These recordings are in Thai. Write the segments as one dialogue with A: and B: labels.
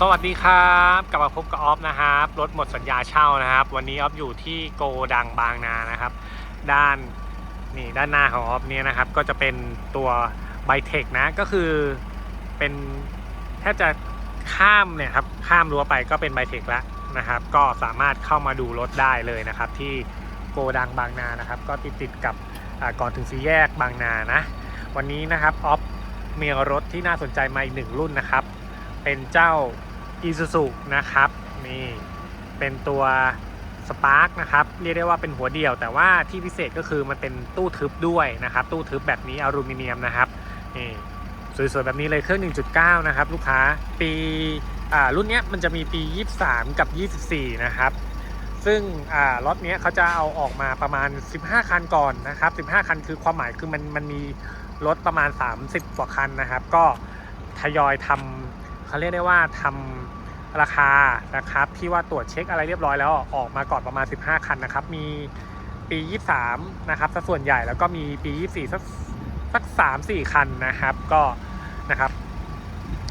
A: สวัสดีครับกลับมาพบกับออฟนะครับรถหมดสัญญาเช่านะครับ วันนี้ออฟอยู่ที่โกดังบางนานะครับ ด้านนี่ด้านหน้าของออฟเนี่ยนะครับ ก็จะเป็นตัวไบเทคนะก็คือเป็นแทบจะข้ามเนี่ยครับข้ามรั้วไปก็เป็นไบเทคแล้วนะครับ ก็สามารถเข้ามาดูรถได้เลยนะครับ ที่โกดังบางนานะครับ ก็ติดติดกับก่อนถึงสี่แยกบางนานะ วันนี้นะครับออฟมีรถที่น่าสนใจมาอีกหนึ่งรุ่นนะครับ เป็นเจ้า i s u z u นะครับนี่เป็นตัว Spark นะครับเรียกได้ว่าเป็นหัวเดี่ยว แต่ว่าที่พิเศษก็คือมันเป็นตู้ทึบด้วยนะครับ ตู้ทึบแบบนี้อลูมิเนียมนะครับนี่สวยๆแบบนี้เลยเครื่อง 1.9 นะครับ ลูกค้าปีรุ่นเนี้ยมันจะมีปี 23 กับ 24 นะครับ ซึ่งรถเนี้ยเขาจะเอาออกมาประมาณ 15 คันก่อนนะครับ 15 คันคือความหมายคือมันมันมีรถประมาณ 30 กว่าคันนะครับ ก็ทยอยทำเขาเรียกได้ว่าทำ ราคานะครับที่ว่าตรวจเช็คอะไรเรียบร้อยแล้วออกมาก่อนประมาณ 15 คันนะครับ มีปี 23 นะครับสัส่วนใหญ่แล้วก็มีปี 24 สักสัก 3-4 คันนะครับก็นะครับ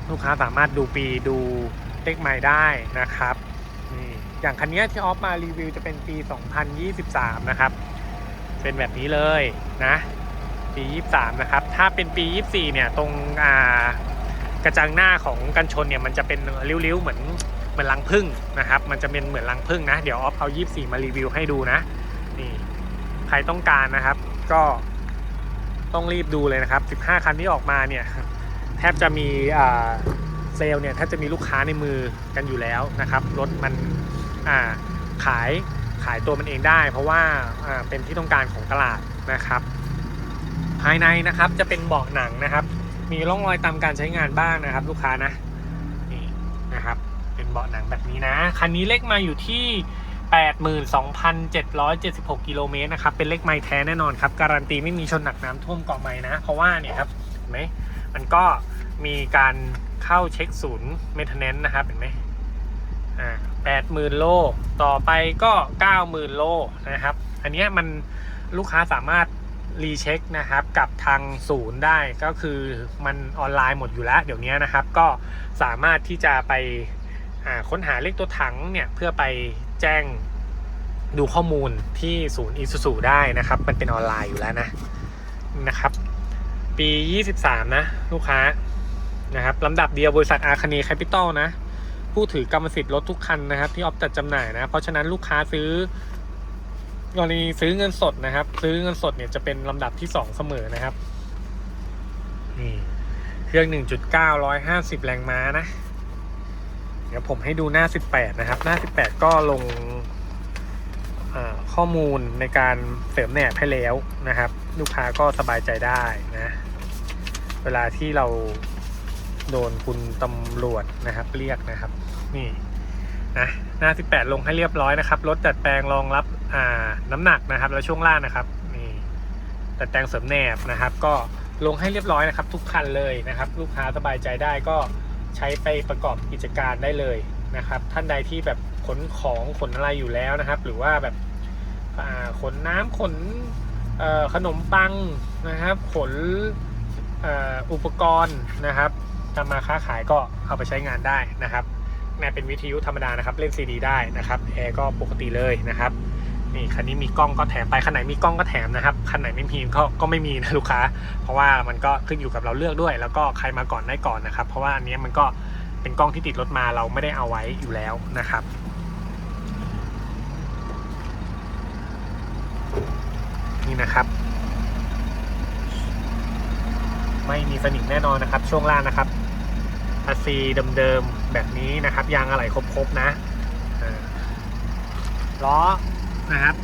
A: ลูกค้าสามารถดูปีดูเลขใหม่ได้นะครับนี่อย่างคันนี้ที่ออฟมารีวิวจะเป็นปี 2023 นะครับ เป็นแบบนี้เลยนะปี 23 นะครับ ถ้าเป็นปี 24 เนี่ย ตรงอ่า กระจังหน้าของกันชนเนี่ยมันจะเป็นริ้วๆเหมือนเหมือนรังผึ้งนะครับ มันจะเป็นเหมือนรังผึ้งนะ เดี๋ยวออฟเอา 24 มารีวิวให้ดูนะ นี่ใครต้องการนะครับ ก็ต้องรีบดูเลยนะครับ 15 คันที่ออกมาเนี่ยแทบจะมีอ่าเซลล์เนี่ยแทบจะมีลูกค้าในมือกันอยู่แล้วนะครับ รถมันอ่าขายขายตัวมันเองได้ เพราะว่าอ่าเป็นที่ต้องการของตลาดนะครับ ภายในนะครับจะเป็นเบาะหนังนะครับ มีร่องรอยตามการใช้งานบ้างนะครับ ลูกค้านะนี่นะครับ เป็นเบาะหนังแบบนี้นะ คันนี้เลขมาอยู่ที่ 82,776 กิโลเมตรนะครับ เป็นเลขไม้แท้แน่นอนครับ การันตีไม่มีชนหนักน้ำท่วมเกาะไม้นะ เพราะว่าเนี่ยครับเห็นไหมมันก็มีการเข้าเช็คศูนย์เมนเทนเนนต์นะครับเห็นไหมอ่า80,000โล ต่อไปก็90,000โลนะครับ อันนี้มันลูกค้าสามารถ รีเช็คนะครับกับทางศูนย์ได้ก็คือมันออนไลน์หมดอยู่แล้ว เดี๋ยวนี้นะครับ ก็สามารถที่จะไปค้นหาเลขตัวถังเนี่ยเพื่อไปแจ้งดูข้อมูลที่ศูนย์อีซูซูได้นะครับ มันเป็นออนไลน์อยู่แล้วนะนะครับ ปี 23 นะ ลูกค้านะครับลำดับเดียวบริษัทอาคานีแคปิตอลนะ ผู้ถือกรรมสิทธิ์รถทุกคันนะครับ ที่ออฟจัดจำหน่ายนะ เพราะฉะนั้นลูกค้าซื้อ กรณีซื้อเงินสดนะครับ ซื้อเงินสดเนี่ยจะเป็นลำดับที่สองเสมอนะครับนี่เครื่อง1.9 150แรงม้านะ เดี๋ยวผมให้ดูหน้า18นะครับ หน้า18ก็ลงข้อมูลในการเสริมแหนบให้แล้วนะครับ ลูกค้าก็สบายใจได้นะ เวลาที่เราโดนคุณตำรวจนะครับ เรียกนะครับ นี่นะหน้า 18 ลงให้เรียบร้อยนะครับ รถดัดแปลงรองรับ่าน้ำหนักนะครับ แล้วช่วงล่างนะครับนี่ดัดแปลงเสริมแหนบนะครับ ก็ลงให้เรียบร้อยนะครับ ทุกคันเลยนะครับ ลูกค้าสบายใจได้ก็ใช้ไปประกอบกิจการได้เลยนะครับ ท่านใดที่แบบขนของขนอะไรอยู่แล้วนะครับ หรือว่าแบบขนน้ำขนขนมปังนะครับ ขนอ,อุปกรณ์นะครับทำมาค้าขายก็เอาไปใช้งานได้นะครับแม่เป็นวิทยุธรรมดานะครับ เล่นซีดีได้นะครับแอร์ก็ปกติเลยนะครับ นี่คันนี้มีกล้องก็แถมไปคันไหนมีกล้องก็แถมนะครับคันไหนไม่มีก็ก็ไม่มีนะลูกค้า เพราะว่ามันก็ขึ้นอยู่กับเราเลือกด้วย แล้วก็ใครมาก่อนได้ก่อนนะครับ เพราะว่าอันนี้มันก็เป็นกล้องที่ติดรถมาเราไม่ได้เอาไว้อยู่แล้วนะครับนี่นะครับ ไม่มีสนิมแน่นอนนะครับ ช่วงล่างนะครับอาซีเดิมๆแบบนี้นะครับ ยางอะไหล่ครบๆนะล้อ นะครับ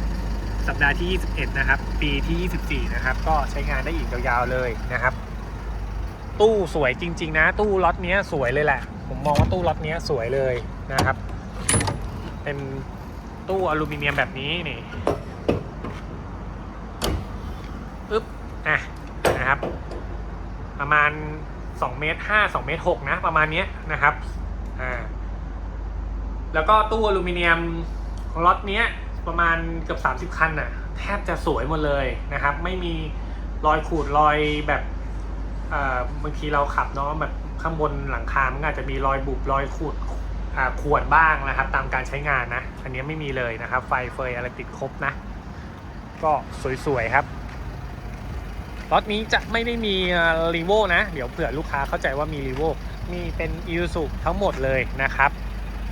A: สัปดาห์ที่ 21 นะครับ ปีที่ 24 นะครับ ก็ใช้งานได้อีกยาวๆเลยนะครับ ตู้สวยจริง ๆ นะ ตู้ล็อตเนี้ยสวยเลยแหละ ผมมองว่าตู้ล็อตเนี้ยสวยเลยนะครับ เป็นตู้อลูมิเนียมแบบนี้นี่อึ๊บอะนะครับ ประมาณ2เมตร5 2เมตร6นะ ประมาณนี้นะครับอ่าแล้วก็ตู้อลูมิเนียมของล็อตเนี้ย ประมาณเกือบ30 คันน่ะ แทบจะสวยหมดเลยนะครับ ไม่มีรอยขูดรอยแบบบางทีเราขับเนาะแบบข้างบนหลังคา มันก็อาจจะมีรอยบุบรอยขูดขวดบ้างนะครับ ตามการใช้งานนะ อันนี้ไม่มีเลยนะครับ ไฟเฟยอะไรติดครบนะ ก็สวยๆครับรถนี้จะไม่ได้มีรีโวนะ เดี๋ยวเผื่อลูกค้าเข้าใจว่ามีรีโวมีเป็นอิวสุทั้งหมดเลยนะครับ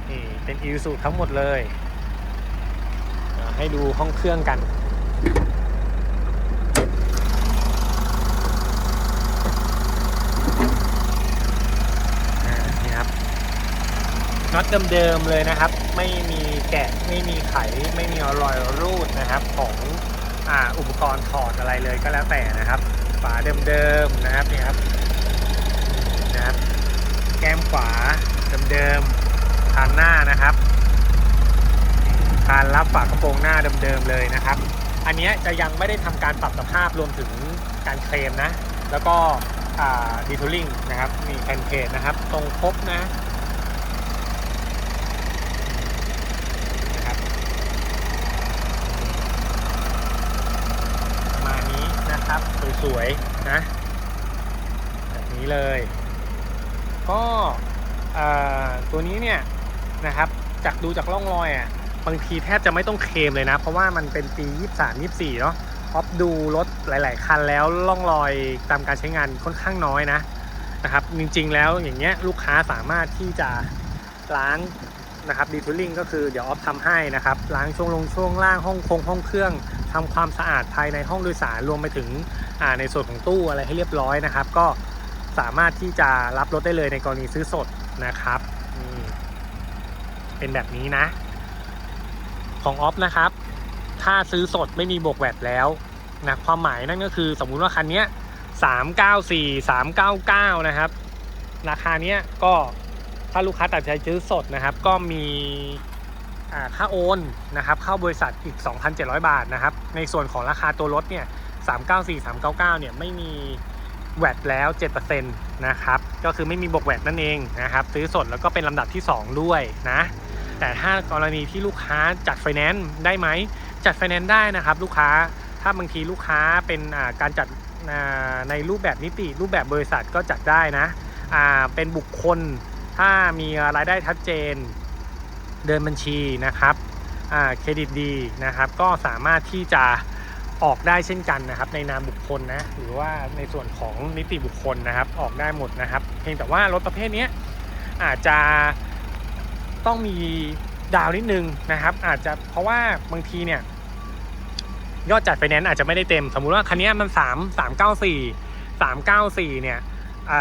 A: นี่เป็นอิวสุทั้งหมดเลย ให้ดูห้องเครื่องกัน นี่ครับน็อตเดิมๆเลยนะครับ ไม่มีแกะไม่มีไข ไม่มีรอยรูดนะครับ ของอ่าอุปกรณ์ถอดอะไรเลยก็แล้วแต่นะครับ ฝาเดิมๆนะครับนี่ครับนะครับ แก้มขวาเดิมๆคานหน้านะครับ คานรับฝากระโปรงหน้าเดิมๆเลยนะครับ อันนี้จะยังไม่ได้ทำการปรับสภาพรวมถึงการเคลมนะ แล้วก็ดีทูลิ่งนะครับมีแผ่นเพจนะครับ ตรงครบนะนะครับประมาณนี้นะครับสวยๆนะแบบนี้เลย ก็ตัวนี้เนี่ยนะครับจากดูจากร่องรอยอะ บางทีแทบจะไม่ต้องเคลมเลยนะ เพราะว่ามันเป็นปี 23 24 เนาะออฟดูรถหลาย ๆ คันแล้วร่องรอยตามการใช้งานค่อนข้างน้อยนะนะครับ จริง ๆ แล้วอย่างเงี้ยลูกค้าสามารถที่จะล้างนะครับดีทูลิ่งก็คือเดี๋ยวออฟทำให้นะครับล้างช่วงลงช่วงล่างห้องคงห้องเครื่องทำความสะอาดภายในห้องโดยสารรวมไปถึงอ่าในส่วนของตู้อะไรให้เรียบร้อยนะครับ ก็สามารถที่จะรับรถได้เลยในกรณีซื้อสดนะครับเป็นแบบนี้นะ ของออฟนะครับ ถ้าซื้อสดไม่มีบวกแวดแล้วนะความหมายนั่นก็คือสมมุติว่าคันเนี้ย394 399นะครับ ราคาเนี้ยก็ถ้าลูกค้าตัดใจซื้อสดนะครับ ก็มีค่าโอนนะครับเข้าบริษัทอีก 2,700 บาทนะครับ ในส่วนของราคาตัวรถเนี่ย394 399เนี่ยไม่มีแวดแล้ว7%นะครับ ก็คือไม่มีบวกแวดนั่นเองนะครับ ซื้อสดแล้วก็เป็นลำดับที่ 2 ด้วยนะ แต่ถ้ากรณีที่ลูกค้าจัดไฟแนนซ์ได้ไหมจัดไฟแนนซ์ได้นะครับ ลูกค้าถ้าบางทีลูกค้าเป็นการจัดในรูปแบบนิติรูปแบบบริษัทก็จัดได้นะเป็นบุคคลถ้ามีรายได้ชัดเจนเดินบัญชีนะครับเครดิตดีนะครับก็สามารถที่จะออกได้เช่นกันนะครับในนามบุคคลนะหรือว่าในส่วนของนิติบุคคลนะครับออกได้หมดนะครับ เพียงแต่ว่ารถประเภทนี้อาจจะ ต้องมีดาวนิดนึงนะครับ อาจจะเพราะว่าบางทีเนี่ยยอดจัดไฟแนนซ์อาจจะไม่ได้เต็ม สมมุติว่าคันนี้มัน 3 3 9 4 3 9 4เนี่ยอ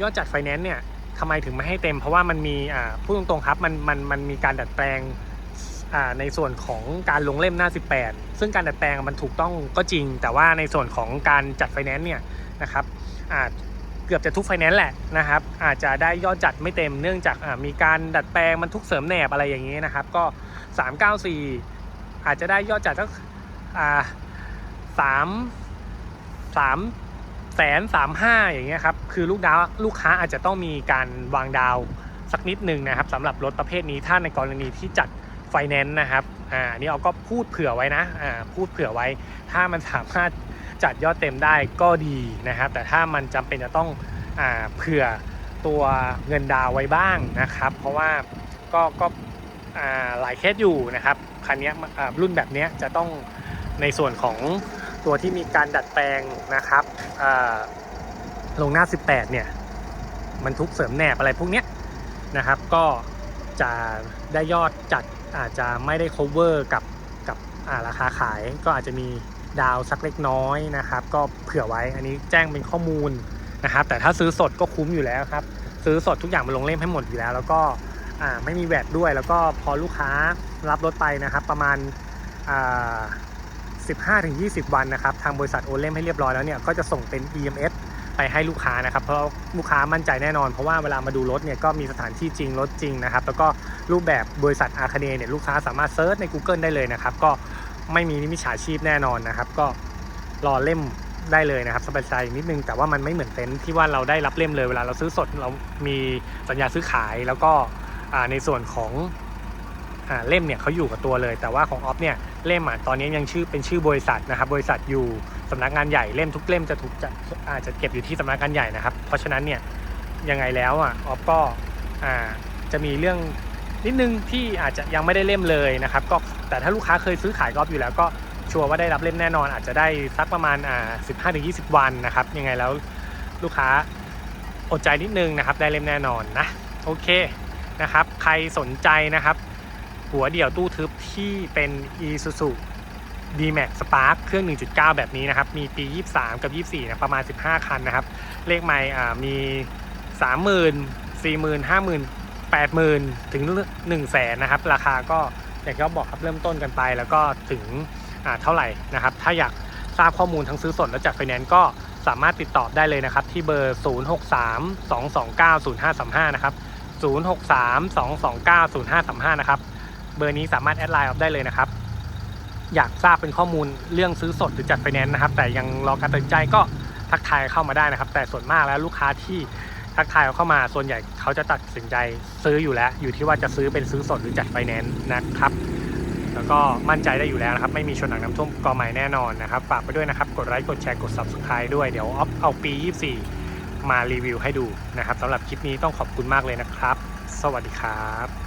A: ยอดจัดไฟแนนซ์เนี่ยทำไมถึงไม่ให้เต็ม เพราะว่ามันมีพูดตรงๆครับมันมันมันมีการดัดแปลงในส่วนของการลงเล่มหน้า 18 ซึ่งการดัดแปลงมันถูกต้องก็จริง แต่ว่าในส่วนของการจัดไฟแนนซ์เนี่ยนะครับอาจ กือบจะทุกไฟแนนซ์แหละนะครับ อาจจะได้ยอดจัดไม่เต็มเนื่องจากมีการดัดแปลงมันทุกเสริมแหนบอะไรอย่างนี้นะครับ ก็ 394 อาจจะได้ยอดจัดสักสามสามแสนสามห้าอย่างเงี้ยครับคือลูกดาวลูกค้าอาจจะต้องมีการวางดาวสักนิดหนึ่งนะครับสำหรับรถประเภทนี้ถ้าในกรณีที่จัดไฟแนนซ์นะครับอ่าอันนี่เอาก็พูดเผื่อไว้นะอ่าพูดเผื่อไว้ ถ้ามันสามารถ จัดยอดเต็มได้ก็ดีนะครับ แต่ถ้ามันจำเป็นจะต้องอาเผื่อตัวเงินดาวไว้บ้างนะครับ เพราะว่าก็ก็อ่าหลายเคสอยู่นะครับคันนี้อ่ารุ่นแบบนี้จะต้องในส่วนของตัวที่มีการดัดแปลงนะครับอ่าลงหน้า 18 เนี่ย มันทุกเสริมแหนบอะไรพวกเนี้ยนะครับ ก็จะได้ยอดจัดอาจจะไม่ได้ cover กับกับอ่าราคาขายก็อาจจะมี ดาวสักเล็กน้อยนะครับ ก็เผื่อไว้อันนี้แจ้งเป็นข้อมูลนะครับ แต่ถ้าซื้อสดก็คุ้มอยู่แล้วครับ ซื้อสดทุกอย่างมาลงเล่มให้หมดอยู่แล้ว แล้วก็ไม่มีแวดด้วย แล้วก็พอลูกค้ารับรถไปนะครับ ประมาณ15-20 วันนะครับ ทางบริษัทโอนเล่มให้เรียบร้อยแล้วเนี่ยก็จะส่งเป็น EMS ไปให้ลูกค้านะครับ เพราะลูกค้ามั่นใจแน่นอน เพราะว่าเวลามาดูรถเนี่ยก็มีสถานที่จริงรถจริงนะครับ แล้วก็รูปแบบบริษัทอาคเนเนี่ยลูกค้าสามารถเซิร์ชใน Google ได้เลยนะครับ ก็ ไม่มีมิจฉาชีพแน่นอนนะครับ ก็รอเล่มได้เลยนะครับสบายใจนิดนึงแต่ว่ามันไม่เหมือนเต็นท์ที่ว่าเราได้รับเล่มเลยเวลาเราซื้อสดเรามีสัญญาซื้อขายแล้วก็ในส่วนของอเล่มเนี่ยเขาอยู่กับตัวเลย แต่ว่าของออฟเนี่ยเล่มอะตอนนี้ยังชื่อเป็นชื่อบริษัทนะครับ บริษัทอยู่สำนักงานใหญ่เล่มทุกเล่มจะถูกจะอาจจะเก็บอยู่ที่สำนักงานใหญ่นะครับ เพราะฉะนั้นเนี่ยยังไงแล้วอะออฟก็จะมีเรื่องนิดนึงที่อาจจะยังไม่ได้เล่มเลยนะครับ ก็ แต่ถ้าลูกค้าเคยซื้อขายกอล์ฟอยู่แล้วก็ชัวร์ว่าได้รับเล่มแน่นอน อาจจะได้สักประมาณอ่า15-20วันนะครับ ยังไงแล้วลูกค้าอดใจนิดนึงนะครับ ได้เล่มแน่นอนนะโอเคนะครับ ใครสนใจนะครับ หัวเดี่ยวตู้ทึบที่เป็น Isuzu D-Max Spark เครื่อง 1.9 แบบนี้นะครับ มีปี 23 กับ 24นะประมาณ 15 คันนะครับ เลขไม่อ่ามี 30,000 40,000 50,000 80,000 ถึง 1 0 0 0 0แสนนะครับ ราคาก็ อย่างที่เขาบอกครับเริ่มต้นกันไป แล้วก็ถึงอ่าเท่าไหร่นะครับ ถ้าอยากทราบข้อมูลทั้งซื้อสดและจัดไฟแนนซ์ก็สามารถติดต่อได้เลยนะครับ ที่เบอร์ 0632290535 นะครับ 0632290535 นะครับ เบอร์นี้สามารถแอดไลน์ออฟได้เลยนะครับ อยากทราบเป็นข้อมูลเรื่องซื้อสดหรือจัดไฟแนนซ์นะครับ แต่ยังรอการตัดสินใจก็ทักทายเข้ามาได้นะครับ แต่ส่วนมากแล้วลูกค้าที่ ทักทายเขาเข้ามาส่วนใหญ่เขาจะตัดสินใจซื้ออยู่แล้ว อยู่ที่ว่าจะซื้อเป็นซื้อสดหรือจัดไฟแนนซ์นะครับ แล้วก็มั่นใจได้อยู่แล้วนะครับ ไม่มีชนหนังน้ำท่วมกอใหม่แน่นอนนะครับฝากไปด้วยนะครับ กดไลค์กดแชร์กด subscribe ด้วยเดี๋ยวออฟเอาปี 24 มารีวิวให้ดูนะครับสำหรับคลิปนี้ต้องขอบคุณมากเลยนะครับ สวัสดีครับ